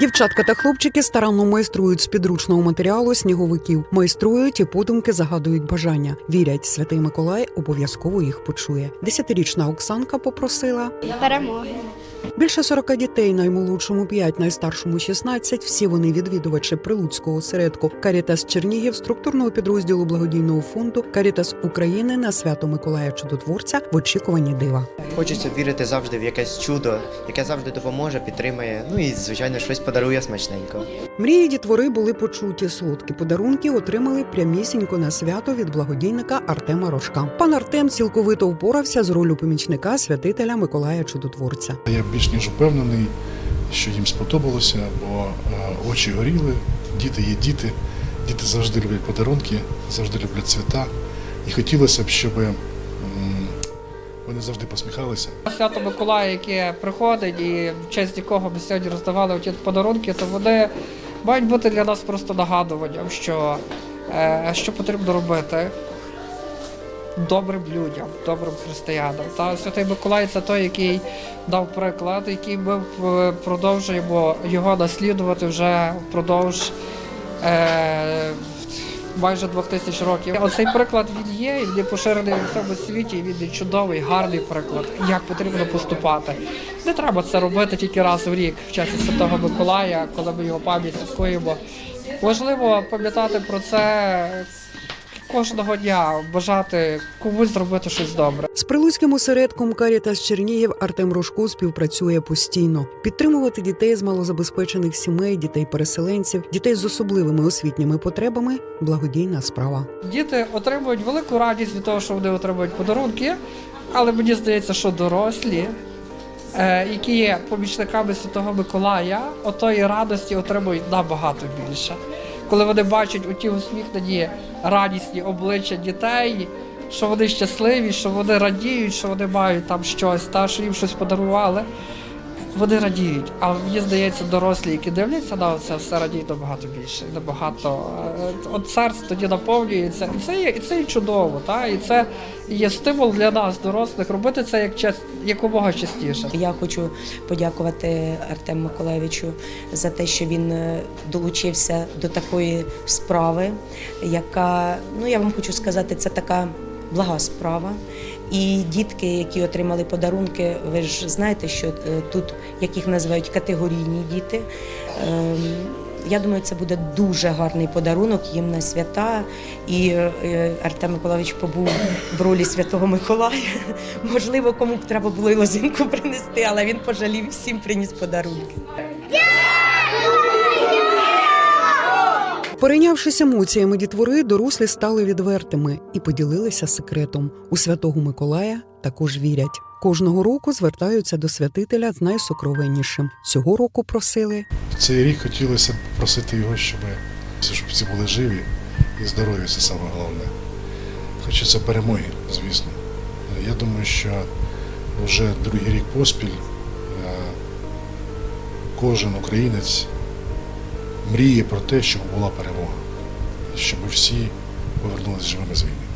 Дівчатка та хлопчики старанно майструють з підручного матеріалу сніговиків, майструють і подумки загадують бажання. Вірять, святий Миколай обов'язково їх почує. Десятирічна Оксанка попросила Перемоги. Більше 40 дітей, наймолодшому 5, найстаршому 16. Всі вони відвідувачі прилуцького осередку Карітас Чернігів, структурного підрозділу благодійного фонду Карітас України на свято Миколая Чудотворця в очікуванні дива. Хочеться вірити завжди в якесь чудо, яке завжди допоможе, підтримає. Ну і звичайно щось подарує смачненько. Мрії дітвори були почуті. Солодкі подарунки отримали прямісінько на свято від благодійника Артема Рожка. Пан Артем цілковито впорався з ролью помічника святителя Миколая Чудотворця. Я більш ніж впевнений, що їм сподобалося, бо е, очі горіли, діти є діти, діти завжди люблять подарунки, завжди люблять свята. І хотілося б, щоб вони завжди посміхалися. Свято Миколая, яке приходить, і в честь якого ми сьогодні роздавали ті подарунки, то вони мають бути для нас просто нагадуванням, що, е, що потрібно робити добрим людям, добрим християнам. Та Святий Миколай це той, який дав приклад, який ми е, продовжуємо його наслідувати вже впродовж. Е, майже двох тисяч років. Оцей приклад він є, він є поширений у всьому світі. Він чудовий, гарний приклад, як потрібно поступати. Не треба це робити тільки раз в рік в часі Святого Миколая, коли ми його пам'ять святкуємо. Важливо пам'ятати про це кожного дня, бажати комусь зробити щось добре. З прилуцьким осередком Карітас Чернігів Артем Рожко співпрацює постійно. Підтримувати дітей з малозабезпечених сімей, дітей-переселенців, дітей з особливими освітніми потребами благодійна справа. Діти отримують велику радість від того, що вони отримують подарунки, але мені здається, що дорослі, е, які є помічниками Святого Миколая, отої радості отримують набагато більше. Коли вони бачать у ті усміхнені радісні обличчя дітей, що вони щасливі, що вони радіють, що вони мають там щось, та що їм щось подарували. Вони радіють, а мені здається, дорослі, які дивляться на це, все радіють набагато більше, набагато е, от серце тоді наповнюється, і це є і це є чудово, та? І це є стимул для нас, дорослих, робити це як час якомога частіше. Я хочу подякувати Артему Миколаєвичу за те, що він е, долучився до такої справи, яка, ну я вам хочу сказати, це така блага справа. І дітки, які отримали подарунки, ви ж знаєте, що е, тут як їх називають категорійні діти. Ем, Я думаю, це буде дуже гарний подарунок їм на свята. І е, Артем Миколаївич побув в ролі святого Миколая. Можливо, кому б треба було й лозинку принести, але він пожалів всім приніс подарунки. Перейнявшись емоціями дітвори, дорослі стали відвертими і поділилися секретом. У святого Миколая також вірять. Кожного року звертаються до святителя з найсокровеннішим. Цього року просили цей рік хотілося б просити його, щоб, щоб всі були живі і здорові, це саме головне. Хочеться перемоги, звісно. Я думаю, що вже другий рік поспіль е, кожен українець мріє про те, щоб була перемога, щоб всі повернулися живими з війни.